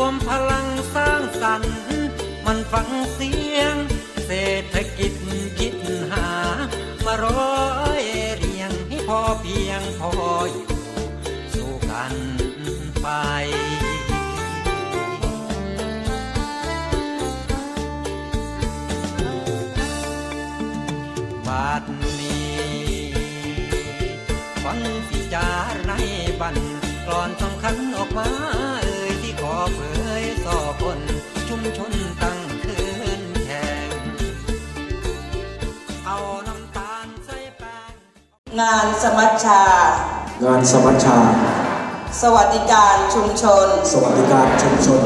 วมพลังสร้างสรรค์ มันฟังเสียง เศรษฐกิจคิดหา มาร้อยเรียงให้พอเพียงพออยู่สู้กันไปบาดนี้ฟังสิจารในบันกรอนสำคัญออกมา อ่ยที่ขอเผยส่อคนชุมชนตั้งคืนแข่งเอาน้ำตาลใส่แป้งงานสมัชชา งานสมัชชา สวัสดิการชุมชน สวัสดิการชุมชน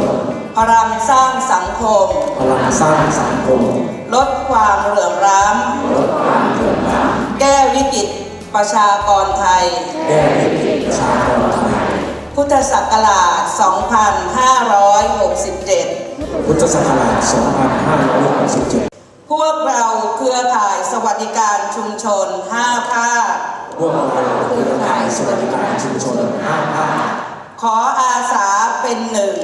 พลังสร้างสังคม พลังสร้างสังคม ลดความเหลื่อมล้ำแก้วิกฤตประชากรไทย แก้วิกฤตประชากรไทย พุทธศักราช 2567 พุทธศักราช 2567 พวกเราเครือข่ายสวัสดิการชุมชน 5 ภาค พวกเราเครือข่ายสวัสดิการชุมชน 5 ภาค ขออาสาเป็นหนึ่ง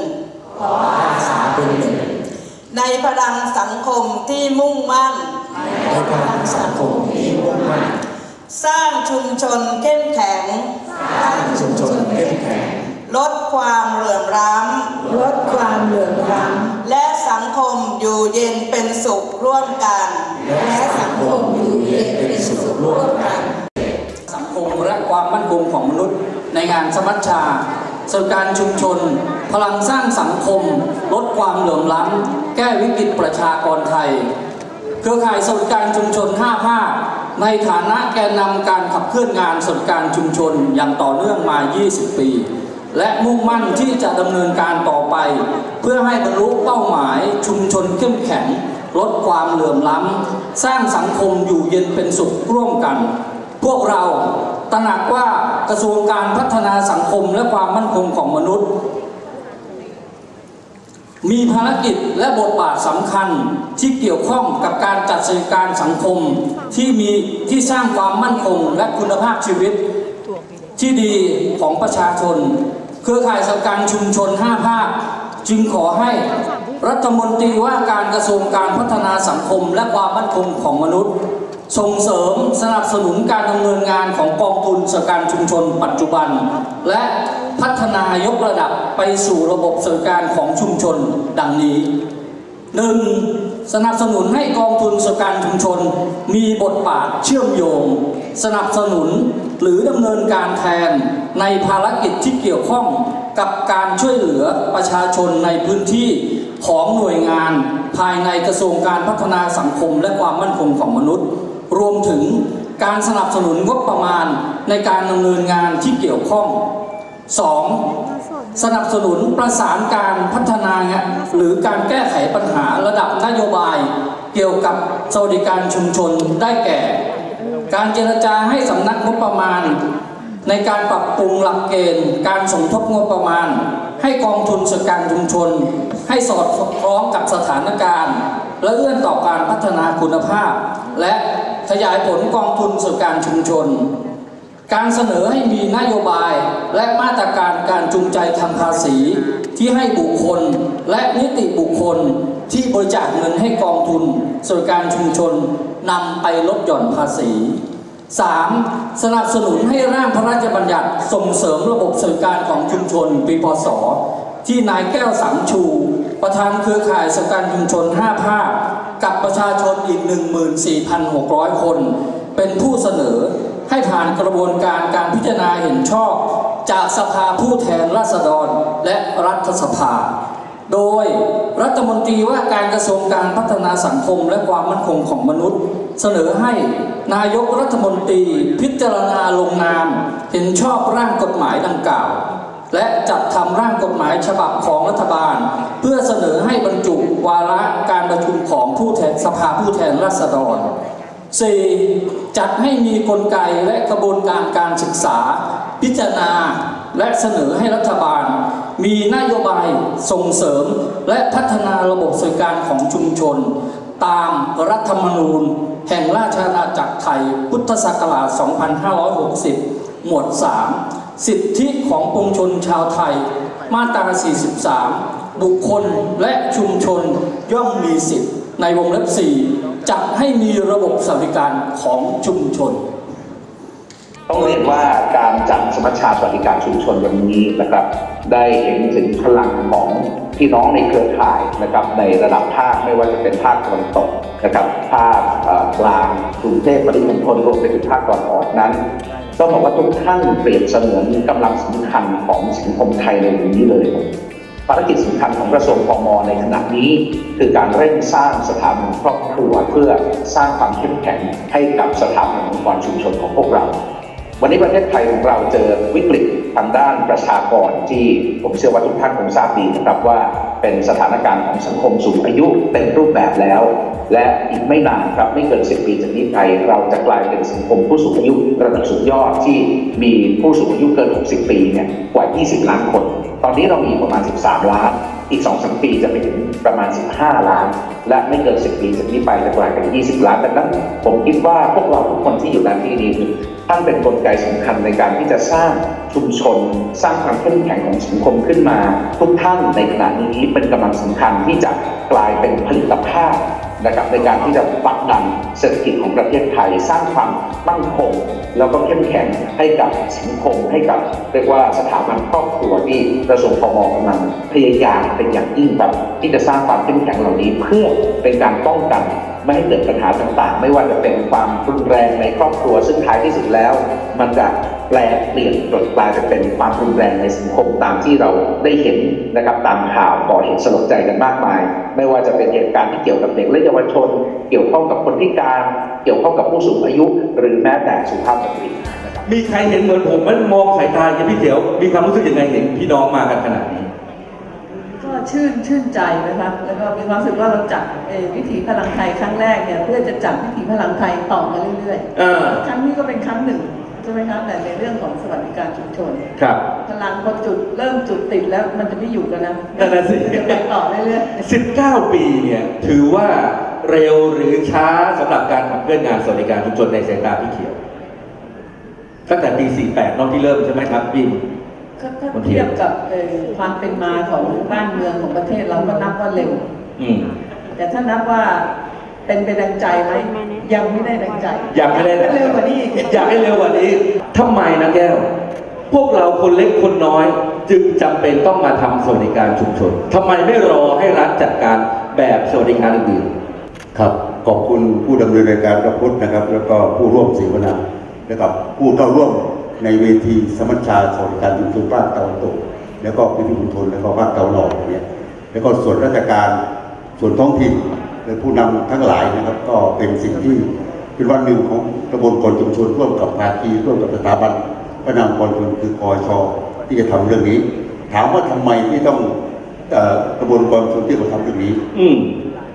อาสาเป็นหนึ่ง ในพลังสังคมที่มุ่งมั่น ในพลังสังคมที่มุ่งมั่น สร้างชุมชนเข้มแข็ง สร้างชุมชนเข้มแข็ง ลดความเหลื่อมล้ำลดความเหลื่อมล้และสังคมอยู่เย็นเป็นสุขร่วมกันำและสังคมอยู่เย็นเป็นสุขร่วมกัน สังคมและความมั่นคงของมนุษย์ ในงานสมัชชาสวัสดิการชุมชน พลังสร้างสังคม ลดความเหลื่อมล้ำแก้วิกฤตประชากรไทย เครือข่ายสวัสดิการชุมชน 5 ภาคในฐานะแกนนำการขับเคลื่อนงานสวัสดิการชุมชนอย่างต่อเนื่องมา 20 ปี และมุ่งมั่นที่จะดำเนินการต่อไป เพื่อให้บรรลุเป้าหมายชุมชนเข้มแข็ง ลดความเหลื่อมล้ำ สร้างสังคมอยู่เย็นเป็นสุขร่วมกัน พวกเราตระหนักว่ากระทรวงการพัฒนาสังคมและความมั่นคงของมนุษย์ มีภารกิจและบทบาทสำคัญที่เกี่ยวข้องกับการจัดสวัสดิการสังคมที่มีที่สร้างความมั่นคงและคุณภาพชีวิตที่ดีของประชาชน เครือข่ายสวัสดิการชุมชน 5 ภาค จึงขอให้รัฐมนตรีว่าการกระทรวงการพัฒนาสังคมและความมั่นคงของมนุษย์ ส่งเสริมสนับสนุนการดำเนินงานของกองทุนสวัสดิการชุมชนปัจจุบัน และพัฒนายกระดับไปสู่ระบบสวัสดิการของชุมชนดังนี้หนึ่งสนับสนุนให้กองทุนสวัสดิการชุมชน มีบทบาทเชื่อมโยง สนับสนุนหรือดำเนินการแทนในภารกิจที่เกี่ยวข้องกับการช่วยเหลือประชาชนในพื้นที่ของหน่วยงานภายในกระทรวงการพัฒนาสังคมและความมั่นคงของมนุษย์ รวมถึงการสนับสนุนงบประมาณในการดำเนินงานที่เกี่ยวข้อง 2. สนับสนุนประสานการพัฒนาหรือการแก้ไขปัญหาระดับนโยบาย เกี่ยวกับสวัสดิการชุมชนได้แก่ การเจรจาให้สำนักงบประมาณ ในการปรับปรุงหลักเกณฑ์ การสมทบงบประมาณ ให้กองทุนสวัสดิการชุมชน ให้สอดคล้องกับสถานการณ์ และเอื้อนต่อการพัฒนาคุณภาพ และขยายผลกองทุนสวัสดิการชุมชน การเสนอให้มีนโยบายและมาตรการการจูงใจทางภาษี ที่ให้บุคคลและนิติบุคคลที่บริจาคเงินให้กองทุนสวัสดิการชุมชน นำไปลดหย่อนภาษี 3. สนับสนุนให้ร่างพระราชบัญญัติส่งเสริมระบบสวัสดิการของชุมชนปีพศ ที่นายแก้วสังชู ประธานเครือข่ายสวัสดิการชุมชน 5 ภาค กับประชาชนอีก 14,600 คน เป็นผู้เสนอให้ผ่านกระบวนการการพิจารณาเห็นชอบ จากสภาผู้แทนราษฎรและรัฐสภา โดยรัฐมนตรีว่าการกระทรวงการพัฒนาสังคมและความมั่นคงของมนุษย์ เสนอให้นายกรัฐมนตรีพิจารณาลงนาม เห็นชอบร่างกฎหมายดังกล่าว และจัดทำร่างกฎหมายฉบับของรัฐบาล เพื่อเสนอให้บรรจุวาระการประชุมของผู้แทนสภาผู้แทนราษฎร 4. จัดให้มีกลไกและกระบวนการการศึกษา พิจารณาและเสนอให้รัฐบาล มีนโยบายส่งเสริม และพัฒนาระบบสวัสดิการของชุมชน ตามรัฐธรรมนูญ แห่งราชอาณาจักรไทย พุทธศักราช 2560 หมวด 3 สิทธิของปวงชนชาวไทย มาตรา 43 บุคคลและชุมชนย่อมมีสิทธิ์ในวงเล็บ 4 จัดให้มีระบบสวัสดิการของชุมชน ต้องเรียนว่าการจัดสมัชชาสวัสดิการชุมชนวันนี้นะครับ ได้เห็นถึงพลังของพี่น้องในเครือข่ายนะครับในระดับภาคไม่ว่าจะเป็นภาคตะวันตกนะครับภาคกลางกรุงเทพปริมณฑลรวมไปถึงภาคตะวันออกนั้นต้องบอกว่าทุกท่านเปรียบเสมือนกำลังสำคัญของสังคมไทยในวันนี้เลย ภารกิจสำคัญของกระทรวงพมในขณะนี้ คือการเร่งสร้างสถาบันครอบครัวเพื่อสร้างความเข้มแข็งให้กับสถาบันองค์กรชุมชนของพวกเรา วันนี้ประเทศไทยของเราเจอวิกฤตทางด้านประชากรที่ผมเชื่อว่าทุกท่านคงทราบดีนะครับว่าเป็นสถานการณ์ของสังคมสูงอายุเป็นรูปแบบแล้ว และอีกไม่นานครับไม่เกิน 10 ปีจากนี้ไปเราจะกลายเป็นสังคมผู้สูงอายุระดับสุดยอดที่มีผู้สูงอายุเกิน 60 ปีเนี่ยกว่า 20 ล้านคน ตอนนี้เรามีประมาณ 13 ล้าน อีก 2-3 ปีจะไปถึงประมาณ 15 ล้าน และไม่เกิน 10 ปีจากนี้ไปจะกลายเป็น 20 ล้านดังนั้น ผมคิดว่าพวกเราทุกคนที่อยู่ในที่นี้ท่านเป็นกลไกสำคัญในการที่จะสร้างชุมชน สร้างความเข้มแข็งของสังคมขึ้นมา ทุกท่านในขณะนี้เป็นกำลังสำคัญที่จะกลายเป็นผลิตภาพ นะครับในการที่จะผลักดันเศรษฐกิจของประเทศไทย สร้างความมั่นคงแล้วก็เข้มแข็งให้กับสังคมให้กับเรียกว่าสถาบันครอบครัวที่กระทรวงพมกำลังพยายามเป็นอย่างยิ่งครับที่จะสร้างความเข้มแข็งเหล่านี้ เพื่อเป็นการป้องกันไม่ให้เกิดปัญหาต่างๆ ไม่ว่าจะเป็นความรุนแรงในครอบครัว ซึ่งท้ายที่สุดแล้ว มันจะ แปลเปลี่ยนกลายจะเป็นความรุนแรงในสังคมตามที่เราได้เห็นนะครับตามข่าวก่อเหตุสลดใจกันมากมาย ไม่ว่าจะเป็นเหตุการณ์ที่เกี่ยวกับเด็กและเยาวชน เกี่ยวข้องกับคนพิการ เกี่ยวข้องกับผู้สูงอายุ หรือแม้แต่สุภาพสตรีนะครับมีใครเห็นเหมือนผมมันมองสายตาอย่างพี่เถียวมีความรู้สึกยังไงเห็นพี่น้องมากันขนาดนี้ก็ชื่นชื่นใจนะคะแล้วก็มีความรู้สึกว่าเราจัดเอ่อวิถีพลังไทยครั้งแรกเนี่ยเพื่อจะจัดวิถีพลังไทยต่อมาเรื่อยเออๆครั้งนี้ก็เป็นครั้งหนึ่งใช่ไหมคะแต่ในเรื่องของสวัสดิการชุมชนครับ พลังพอจุดเริ่มจุดติดแล้วมันจะไม่อยู่กันนะนั่นน่ะสิ จะไปต่อเรื่อยๆ19 ปีเนี่ยถือว่าเร็วหรือช้าสำหรับการขับเคลื่อนงานสวัสดิการชุมชนในสายตาพี่เขียว ตั้งแต่ปี 48นอกที่เริ่มใช่ไหมครับพี่ถ้าถ้าเทียบกับเอ่อความเป็นมาของบ้านเมืองของประเทศเราก็นับว่าเร็ว อืม แต่ถ้านับว่า เป็นไปดังใจไหมยังไม่ได้ดังใจอยากให้ได้เร็วกว่านี้อีกอยากให้เร็วกว่านี้ทำไมนะแก้ว พวกเราคนเล็กคนน้อย จึงจำเป็นต้องมาทำสวัสดิการชุมชนทำไมไม่รอให้รัฐจัดการแบบสวัสดิการอื่นครับขอบคุณผู้ดำเนินรายการประพุทธนะครับ แล้วก็ผู้ร่วมเสวนาและกับผู้เข้าร่วมในเวทีสมัชชาสวัสดิการชุมชนภาคตะวันตกแล้วก็พิพิธภัณฑ์แล้วก็ภาคตะวันออกเนี่ยแล้วก็ส่วนราชการส่วนท้องถิ่น และผู้นำทั้งหลายนะครับ ก็เป็นสิ่งที่เป็นวันหนึ่งของกระบวนการชุมชนร่วมกับภาคีร่วมกับสถาบันพระนามกรชนคือกอชที่จะทำเรื่องนี้ ถามว่าทำไมที่ต้องเอ่อกระบวนการชุมชนที่เขาทำเรื่องนี้ๆอืม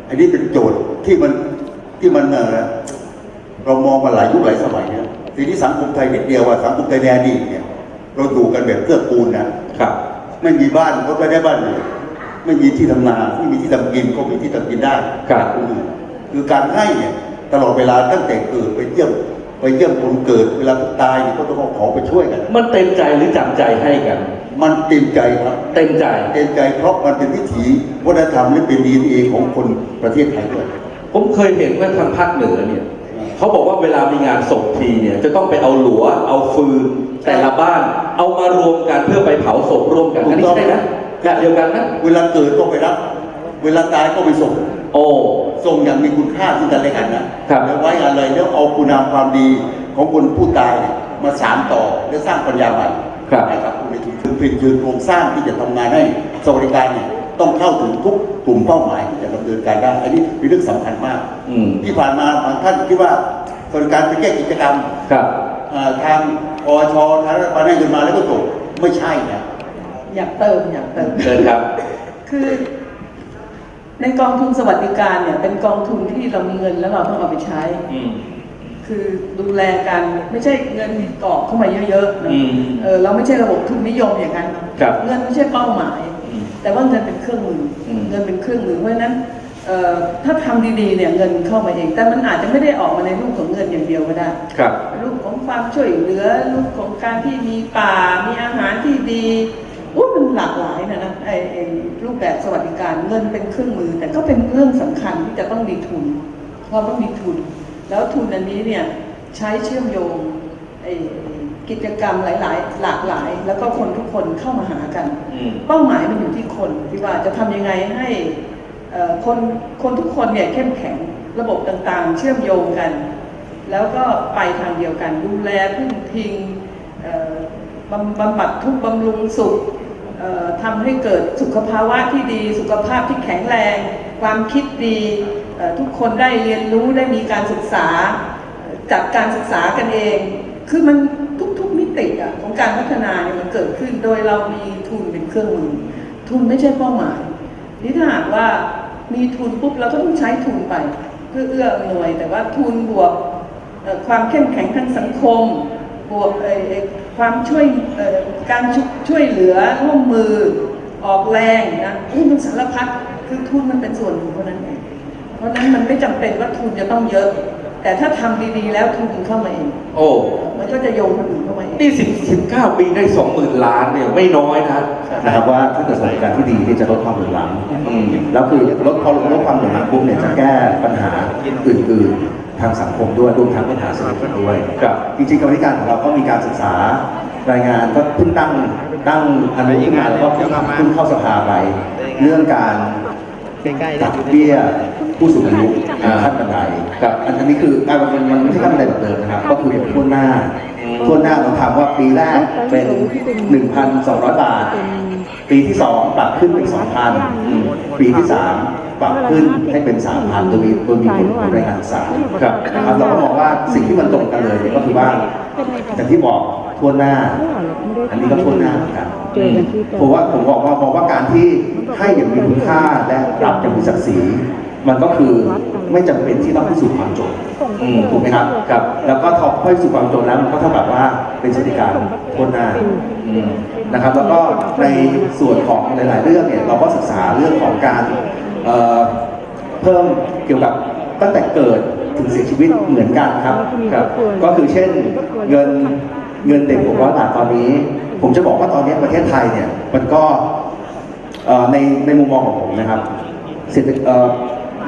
อันนี้เป็นโจทย์ที่มันที่มันเอ่อเรามองมาหลายยุคหลายสมัยเนี่ยทีนี้สังคมไทยนิดเดียวว่าสังคมไทยในอดีตเนี่ยเราอยู่กันแบบเกื้อกูลนะครับ ไม่มีบ้านก็ไม่ได้บ้านเลย ไม่มีที่ทำนาไม่มีที่ทำกินก็มีที่ทำกินได้ครับอืมคือการให้เนี่ยตลอดเวลาตั้งแต่เกิดไปเยี่ยมไปเยี่ยมคนเกิดเวลาตายเนี่ยก็ต้องเอาของไปช่วยกัน มันเต็มใจหรือจำใจให้กัน มันเต็มใจครับเต็มใจ เต็มใจเพราะมันเป็นวิถีวัฒนธรรมและเป็นดีเอของคนประเทศไทยด้วย ผมเคยเห็นว่าทางภาคเหนือเนี่ยเขาบอกว่าเวลามีงานศพทีเนี่ยจะต้องไปเอาหลัว เอาฟืนแต่ละบ้าน เอามารวมกันเพื่อไปเผาศพร่วมกันอันนี้ใช่นะ แบบเดียวกันนะเวลาเกิดก็ไปรับ เวลาตายก็ไปส่ง โอ้ ส่งอย่างมีคุณค่าซึ่งกันและกันนะครับ แล้วไว้อะไรแล้วเอาคุณงามความดีของคนผู้ตายเนี่ยมาสานต่อและสร้างปัญญาใหม่ครับให้กับคนในชุมชนเป็นคือโครงสร้างที่จะทำงานให้สวัสดิการเนี่ยต้องเข้าถึงทุกกลุ่มเป้าหมายที่จะดำเนินการได้ อันนี้เป็นเรื่องสำคัญมาก อืมที่ผ่านมาบางท่านคิดว่าสวัสดิการเป็นแค่กิจกรรม ครับอ่าทางอชทางรัฐบาลให้เงินมาแล้วก็จบไม่ใช่นะ อยากเติมอยากเติม เชิญครับ คือในกองทุนสวัสดิการเนี่ย เป็นกองทุนที่เรามีเงินแล้วเราต้องเอาไปใช้ อืม คือดูแลกันไม่ใช่เงินกรอกเข้ามาเยอะๆนะอืมเออเราไม่ใช่ระบบทุนนิยมอย่างนั้นเนอะครับเงินไม่ใช่เป้าหมาย อืมแต่ว่าเงินเป็นเครื่องมืออม เงินเป็นเครื่องมือเพราะฉะนั้นเอ่อถ้าทำดีๆเนี่ยเงินเข้ามาเอง แต่มันอาจจะไม่ได้ออกมาในรูปของเงินอย่างเดียวก็ได้ ครับ รูปของความช่วยเหลือรูปของการที่มีป่า มีอาหารที่ดี อู้มันหลากหลายนะนะไอ้ไอ้รูปแบบสวัสดิการเงินเป็นเครื่องมือ แต่ก็เป็นเรื่องสำคัญที่จะต้องมีทุนเราต้องมีทุน แล้วทุนอันนี้เนี่ยใช้เชื่อมโยงไอ้กิจกรรมหลาย ๆ หลากหลาย แล้วก็คนทุกคนเข้ามาหากันอืมเป้าหมายมันอยู่ที่คนที่ว่าจะทำยังไงให้เอ่อคนคนทุกคนเนี่ยเข้มแข็งระบบต่างๆ เชื่อมโยงกัน แล้วก็ไปทางเดียวกันดูแลพึ่งพิงเอ่อบำบำบัดทุกข์บำรุงสุขเอ่อ ทำให้เกิดสุขภาวะที่ดี สุขภาพที่แข็งแรง ความคิดดี ทุกคนได้เรียนรู้ได้มีการศึกษาจัดการศึกษากันเอง คือมันทุกๆมิติอะของการพัฒนาเนี่ยมันเกิดขึ้นโดยเรามีทุนเป็นเครื่องมือ ทุนไม่ใช่เป้าหมายนี่ถ้าหากว่ามีทุนปุ๊บเราก็ต้องใช้ทุนไป เพื่อเอื้ออำนวย แต่ว่าทุนบวกความเข้มแข็งทางสังคม บวกเอ่อเอ่อ ความช่วยการช่วยช่วยเหลือร่วมมือออกแรงนะอุ้มันสารพัดคือทุนมันเป็นส่วนหนึ่งเท่านั้นเองเพราะฉะนั้นมันไม่จำเป็นว่าทุนจะต้องเยอะ แต่ถ้าทำดีๆแล้วทุนเข้ามาเอง โอ้มันก็จะโยงคนอื่นเข้ามาเอง นี่สิบสิบเก้าปีได้สองหมื่นล้านเนี่ยไม่น้อยนะนะครับว่าถ้าเกิดสวัสดิการที่ดีที่จะลดความเหลื่อมล้อืมำแล้วคือลดพอลดความเหลื่อมล้ำปุ๊บเนี่ยจะแก้ปัญหาอื่นๆทางสังคมด้วยรวมทั้งปัญหาเศรษฐกิจด้วยครับ จริงๆกรรมธิการของเราก็มีการศึกษารายงานก็เพิ่งตั้งตั้งอนุยิ่งงานแล้วก็เพิ่งเพิ่งเข้าสภาไปเรื่องการตัดเบี้ย ผู้สูงอายุอ่าขั้นบันไดครับอันอันนี้คืออ่ามันมันไม่ใช่ขั้นบันไดแบบเดิมนะครับ ก็คือเป็นทั่วหน้าทั่วหน้าเราทำว่าปีแรกเป็น 1,200 บาท ปีที่2ปรับขึ้นเป็น2,000ปีที่3ปรับขึ้นให้เป็น3,000โดยมีโดยมีผลของรายงานศึกษาครับนะครับเราก็มองว่าสิ่งที่มันตรงกันเลยเนี่ยก็คือว่าอย่างที่บอกทั่วหน้า อันนี้ก็ทั่วหน้าเหมือนกันเจอกันที่ตรงผมว่าผมบอกว่ามองว่าการที่ให้อย่างมีคุณค่าและรับอย่างมีศักดิ์ศรี มันก็คือไม่จำเป็นที่ต้องพิสูจน์ความจนอืมถูกไหมครับครับ แล้วก็ทอพิสูจน์ความจนแล้วมันก็เท่ากับว่าเป็นสวัสดิการทั่วหน้าอืมนะครับ แล้วก็ในส่วนของหลาย ๆ เรื่องเนี่ยเราก็ศึกษาเรื่องของการเอ่อเพิ่มเกี่ยวกับตั้งแต่เกิดถึงเสียชีวิตเหมือนกันครับครับ ก็คือเช่นเงินเงินเด็ก600บาทตอนนี้ ผมจะบอกว่าตอนนี้ประเทศไทยเนี่ยมันก็เอ่อในในมุมมองของผมนะครับเศรษฐเอ่อ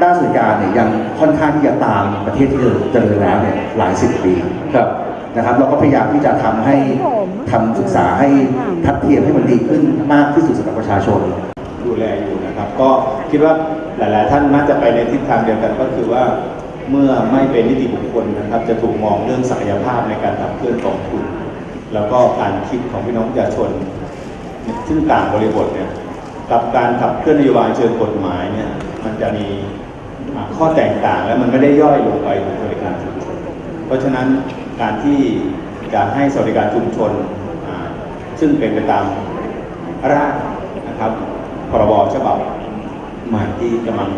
ด้านสวัสดิการเนี่ยยังค่อนข้างที่จะตามประเทศที่เจริญแล้วเนี่ยหลายสิบปีครับนะครับเราก็พยายามที่จะทำให้ทำศึกษาให้ทัดเทียมให้มันดีขึ้นมากที่สุดสำหรับประชาชน ดูแลอยู่นะครับ ก็คิดว่าหลาย ๆ ท่านน่าจะไปในทิศทางเดียวกันก็คือว่าเมื่อไม่เป็นนิติบุคคลนะครับ จะถูกมองเรื่องศักยภาพในการขับเคลื่อนกองทุน แล้วก็การคิดของพี่น้องประชาชน ซึ่งต่างบริบทเนี่ยกับการขับเคลื่อนนโยบายเชิงกฎหมายเนี่ยมันจะมีอ่า ข้อแตกต่างและมันไม่ได้ย่อยลงไปถึงบริการชุมชน เพราะฉะนั้นการที่จะให้สวัสดิการชุมชน ซึ่งเป็นไปตามร่างนะครับพรบฉบับใหม่ที่กำลัง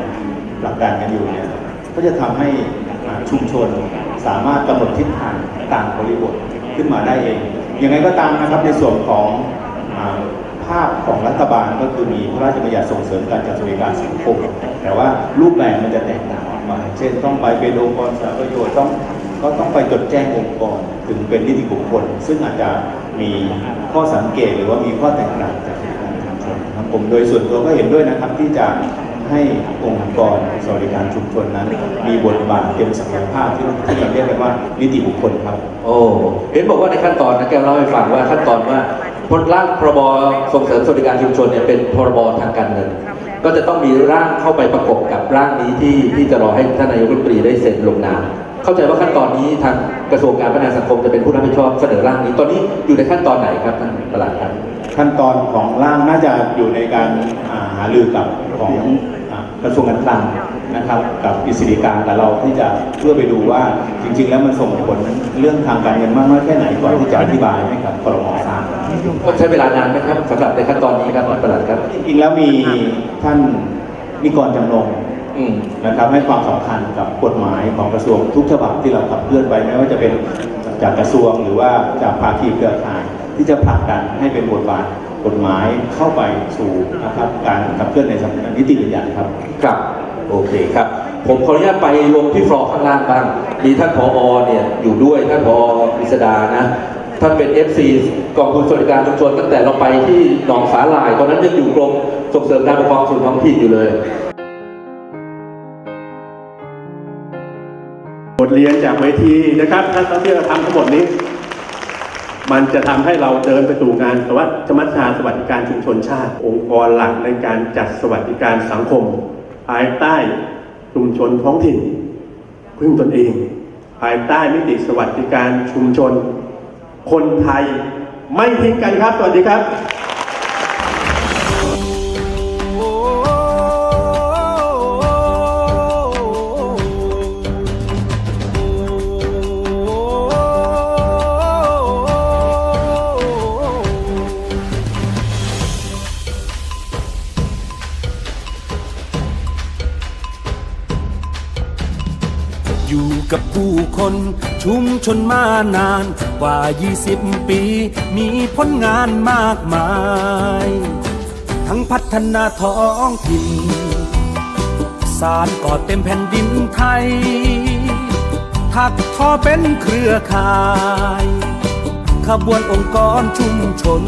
หลักการกันอยู่เนี่ยก็จะทำให้ชุมชนสามารถกำหนดทิศทางต่ามบริบทขึ้นมาได้เองยังไงก็ตามนะครับในส่วนของ ภาพของรัฐบาลก็คือมีพระราชบัญญัติส่งเสริมการจัดสวัสดิการสังคม แต่ว่ารูปแบบมันจะแตกต่างออกมา เช่นต้องไปเป็นองค์กรสาธารณประโยชน์ต้องก็ต้องไปจดแจ้งองค์กรถึงเป็นนิติบุคคล ซึ่งอาจจะมีข้อสังเกตหรือว่ามีข้อแตกต่างจากการชุมชนครับผมโดยส่วนตัวก็เห็นด้วยนะครับที่จะให้องค์กรสวัสดิการชุมชนนั้น มีบทบาทเต็มศักยภาพที่ที่เราเรียกกันว่านิติบุคคลครับ โอ้เห็นบอกว่าในขั้นตอนนะแกเล่าให้ฟังว่าขั้นตอนว่า พลร่างพรบส่งเสริมสวัสดิการชุมชนเนี่ยเป็นพรบทางการเงิน ก็จะต้องมีร่างเข้าไปประกบกับร่างนี้ที่ที่จะรอให้ท่านนายกรัฐมนตรีได้เซ็นลงนามเข้าใจว่าขั้นตอนนี้ทางกระทรวงการพัฒนาสังคมจะเป็นผู้รับผิดชอบเสนอร่างนี้ ตอนนี้อยู่ในขั้นตอนไหนครับท่านประหลัดครับขั้นตอนของร่างน่าจะอยู่ในการอ่าหารือกับของอ่ากระทรวงการคลัง นะครับกับกฤษฎีกากับเราที่จะเพื่อไปดูว่าจริง ๆ แล้วมันส่งผลเรื่องทางการเงินมากน้อยแค่ไหนก่อนที่จะอธิบายให้กับครมทราบก็ใช้เวลานานไหมครับสำหรับในขั้นตอนนี้ครับท่านประหลัดครับจริงๆแล้วมีท่านนิกรจำนงอืมนะครับให้ความสำคัญกับกฎหมายของกระทรวงทุกฉบับที่เราขับเคลื่อนไปไม่ว่าจะเป็นจากกระทรวงหรือว่าจากภาคีเครือข่ายที่จะผลักดันให้เป็นบทบาทกฎหมายเข้าไปสู่นะครับการขับเคลื่อนในสำนักนิติบัญญัติครับครับ โอเคครับ ผมขออนุญาตไปลงที่ฟลอร์ข้างล่างบ้างมีท่านผอเนี่ยอยู่ด้วยท่านผอกฤษดานะท่านเป็น FC กองทุนสวัสดิการชุมชนตั้งแต่เราไปที่หนองสาหร่ายตอนนั้นยังอยู่กรมส่งเสริมการปกครองส่วนท้องถิ่นอยู่เลยบทเรียนจากเวทีนะครับท่านที่เราทำทั้งหมดนี้ มันจะทำให้เราเดินไปสู่งานสวัสดิ์สมัชชาสวัสดิการชุมชนชาติ องค์กรหลักในการจัดสวัสดิการสังคม ภายใต้ชุมชนท้องถิ่น พึ่งตนเอง ภายใต้มิติสวัสดิการชุมชน คนไทยไม่ทิ้งกันครับ สวัสดีครับ กับผู้คนชุมชนมานานกว่า 20 ปี มีผลงานมากมาย ทั้งพัฒนาท้องถิ่นสารก่อเต็มแผ่นดินไทย ถักทอเป็นเครือข่าย ขบวนองค์กรชุมชน